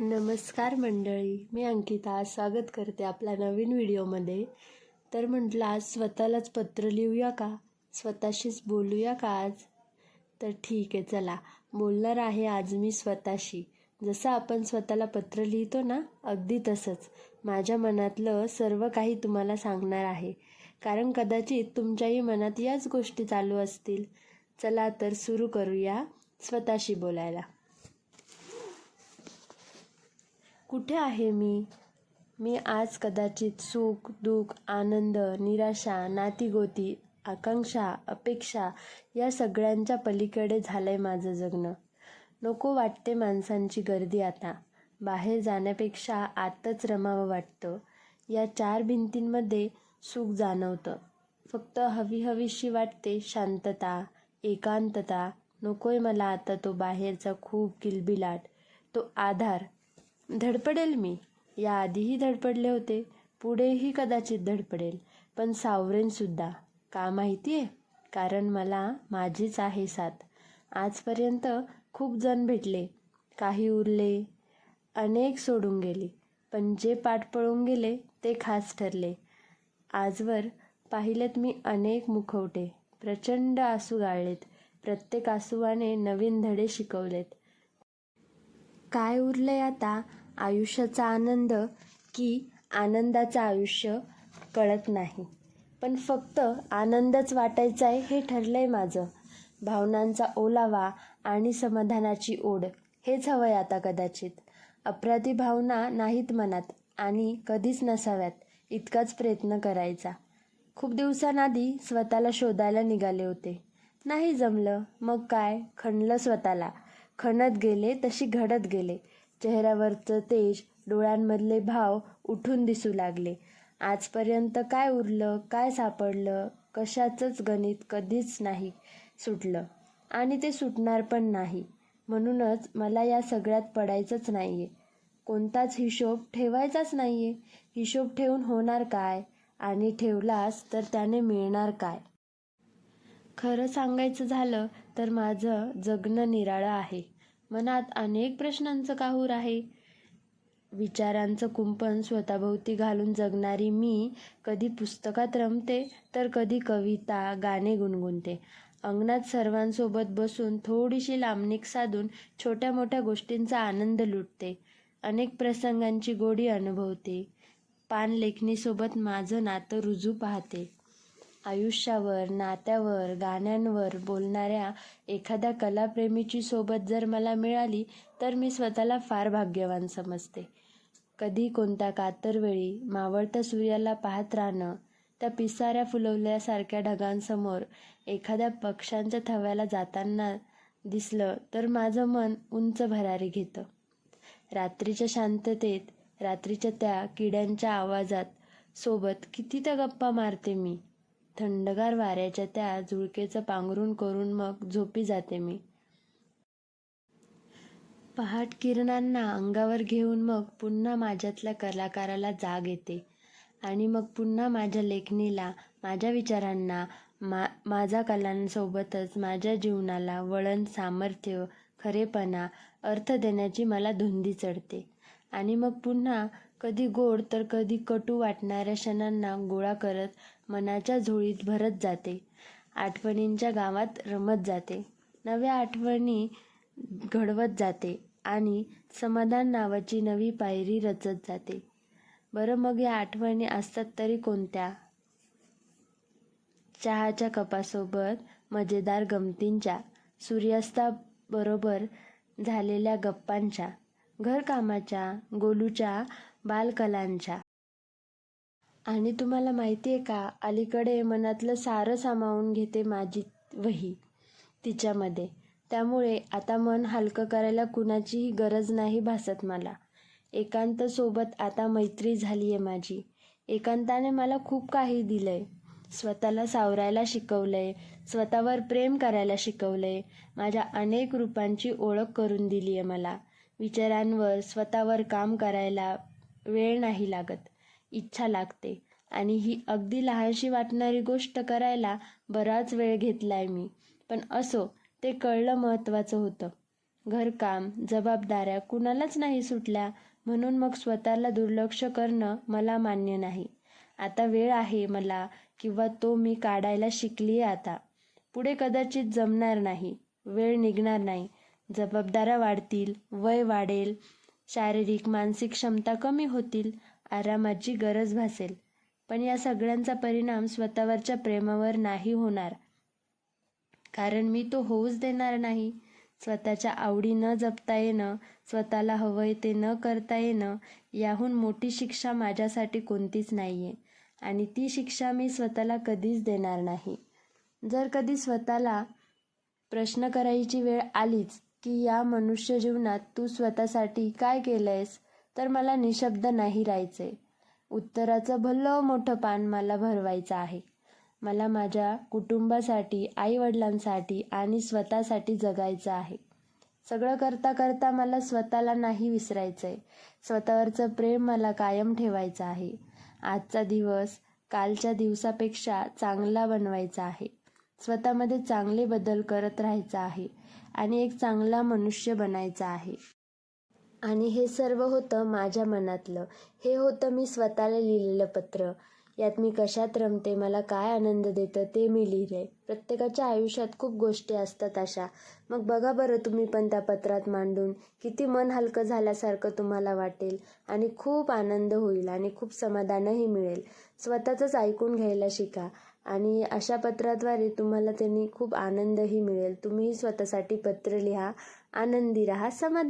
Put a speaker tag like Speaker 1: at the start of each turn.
Speaker 1: नमस्कार मंडळी मी अंकिता. स्वागत करते आपल्या नवीन व्हिडिओमध्ये. तर म्हटलं आज स्वतःलाच पत्र लिहूया का? स्वतःशीच बोलूया का आज? तर ठीक आहे चला. बोलणार आहे आज मी स्वतःशी. जसं आपण स्वतःला पत्र लिहितो ना अगदी तसंच. माझ्या मनातलं सर्व काही तुम्हाला सांगणार आहे. कारण कदाचित तुमच्याही मनात याच गोष्टी चालू असतील. चला तर सुरू करूया स्वतःशी बोलायला. कुठे आहे मी? मी आज कदाचित सुख दुःख आनंद निराशा नातीगोती आकांक्षा अपेक्षा या सगळ्यांच्या पलीकडे झालंय माझं जगणं. नको वाटते माणसांची गर्दी आता. बाहेर जाण्यापेक्षा आतच रमावं वाटतं. या चार भिंतींमध्ये सुख जाणवतं. फक्त हवी हवीशी वाटते शांतता एकांतता. नकोय मला आता तो बाहेरचा खूप किलबिलाट. तो आधार. धडपडेल मी. याआधीही धडपडले होते. पुढेही कदाचित धडपडेल. पण सावरेनसुद्धा का माहिती आहे कारण मला माझीच आहे साथ. आजपर्यंत खूप जण भेटले. काही उरले. अनेक सोडून गेले. पण जे पाठ पळून गेले ते खास ठरले. आजवर पाहिलेत मी अनेक मुखवटे. प्रचंड आसू गाळलेत. प्रत्येक आसुवाने नवीन धडे शिकवलेत. काय उरलंय आता? आयुष्याचा आनंद की आनंदाचं आयुष्य कळत नाही. पण फक्त आनंदच वाटायचा आहे हे ठरलंय माझं. भावनांचा ओलावा आणि समाधानाची ओढ हेच हवंय आता कदाचित. अपराधी भावना नाहीत मनात आणि कधीच नसाव्यात इतकाच प्रयत्न करायचा. खूप दिवसांआधी स्वतःला शोधायला निघाले होते. नाही जमलं मग काय? खणलं स्वतःला. खणत गेले तशी घडत गेले. चेहऱ्यावरचं तेज डोळ्यांमधले भाव उठून दिसू लागले. आजपर्यंत काय उरलं काय सापडलं कशाचंच गणित कधीच नाही सुटलं. आणि ते सुटणार पण नाही. म्हणूनच मला या सगळ्यात पडायचंच नाही आहे कोणताच हिशोब ठेवायचाच नाही आहे हिशोब ठेवून होणार काय? आणि ठेवलास तर त्याने मिळणार काय? खरं सांगायचं झालं तर माझं जगणं निराळं आहे. मनात अनेक प्रश्नांचं काहूर आहे. विचारांचं कुंपण स्वतःभोवती घालून जगणारी मी कधी पुस्तकात रमते तर कधी कविता गाणे गुणगुणते. अंगणात सर्वांसोबत बसून थोडीशी लांबणीक साधून छोट्या मोठ्या गोष्टींचा आनंद लुटते. अनेक प्रसंगांची गोडी अनुभवते. पानलेखणीसोबत माझं नातं रुजू पाहते. आयुष्यावर नात्यावर गाण्यांवर बोलणाऱ्या एखाद्या कलाप्रेमीची सोबत जर मला मिळाली तर मी स्वतःला फार भाग्यवान समजते. कधी कोणत्या कातरवेळी मावळत्या सूर्याला पाहत राहणं त्या पिसाऱ्या फुलवल्यासारख्या ढगांसमोर एखाद्या पक्ष्यांच्या थव्याला जाताना दिसलं तर माझं मन उंच भरारी घेतं. रात्रीच्या शांततेत रात्रीच्या त्या किड्यांच्या आवाजात सोबत किती त्या गप्पा मारते मी. थंडगार वाऱ्याच्या त्या झुळकेचं पांघरून करून मग झोपी जाते मी. पहाट किरणांना अंगावर घेऊन मग पुन्हा माझ्यातल्या कलाकाराला जाग येते आणि मग पुन्हा माझ्या लेखणीला माझ्या विचारांना मा माझा कलांसोबतच माझ्या जीवनाला वळण सामर्थ्य खरेपणा अर्थ देण्याची मला धुंदी चढते आणि मग पुन्हा कधी गोड तर कधी कटू वाटणाऱ्या क्षणांना गोळा करत मनाच्या झोळीत भरत जाते. आठवणींच्या गावात रमत जाते. नव्या आठवणी घडवत जाते आणि समाधान नावाची नवी पायरी रचत जाते. बरं मग या आठवणी असतात तरी कोणत्या? चहाच्या कपासोबत मजेदार गमतींच्या सूर्यास्ताबरोबर झालेल्या गप्पांच्या घरकामाच्या गोलूच्या बालकलांच्या. आणि तुम्हाला माहिती आहे का अलीकडे मनातलं सारं सामावून घेते माझी वही तिच्यामध्ये. त्यामुळे आता मन हलकं करायला कुणाचीही गरज नाही भासत मला. एकांत सोबत आता मैत्री झाली आहे माझी. एकांताने मला खूप काही दिलंय. स्वतःला सावरायला शिकवलंय स्वतःवर प्रेम करायला शिकवलंय माझ्या अनेक रूपांची ओळख करून दिली आहे मला. विचारांवर स्वतःवर काम करायला वेळ नाही लागत. इच्छा लागते. आणि ही अगदी लहानशी वाटणारी गोष्ट करायला बराच वेळ घेतलाय मी. पण असो ते कळलं महत्त्वाचं होतं. घरकाम जबाबदाऱ्या कुणालाच नाही सुटल्या म्हणून मग स्वतःला दुर्लक्ष करणं मला मान्य नाही. आता वेळ आहे मला किंवा तो मी काढायला शिकली आता. पुढे कदाचित जमणार नाही. वेळ निघणार नाही. जबाबदाऱ्या वाढतील वय वाढेल शारीरिक मानसिक क्षमता कमी होतील आरामाची गरज भासेल. पण या सगळ्यांचा परिणाम स्वतःवरच्या प्रेमावर नाही होणार. कारण मी तो होऊच देणार नाही. स्वतःच्या आवडी न जपता येणं स्वतःला हवंय ते न करता येणं याहून मोठी शिक्षा माझ्यासाठी कोणतीच नाही आहे आणि ती शिक्षा मी स्वतःला कधीच देणार नाही. जर कधी स्वतःला प्रश्न करायची वेळ आलीच की या मनुष्य जीवनात तू स्वतःसाठी काय केलंयस? तर मला निशब्द नाही राहायचे. उत्तराचं भलं मोठं पान मला भरवायचं आहे. मला माझ्या कुटुंबासाठी आईवडिलांसाठी आणि स्वतःसाठी जगायचं आहे. सगळं करता करता मला स्वतःला नाही विसरायचं आहे स्वतःवरचं प्रेम मला कायम ठेवायचं आहे. आजचा दिवस कालच्या दिवसापेक्षा चांगला बनवायचा आहे. स्वतःमध्ये चांगले बदल करत राहायचा आहे आणि एक चांगला मनुष्य बनायचा आहे. आणि हे सर्व होतं माझ्या मनातलं. हे होतं मी स्वतःला लिहिलेलं पत्र. यात मी कशात रमते मला काय आनंद देतं ते मी लिहिले प्रत्येकाच्या आयुष्यात खूप गोष्टी असतात अशा. मग बघा बरं तुम्ही पण त्या पत्रात मांडून किती मन हलकं झाल्यासारखं तुम्हाला वाटेल आणि खूप आनंद होईल आणि खूप समाधानही मिळेल. स्वतःचंच ऐकून घ्यायला शिका. आणि अशा पत्राद्वारे तुम्हाला त्यांनी खूप आनंदही मिळेल. तुम्ही स्वतःसाठी पत्र लिहा. आनंदी राहा. समाधान.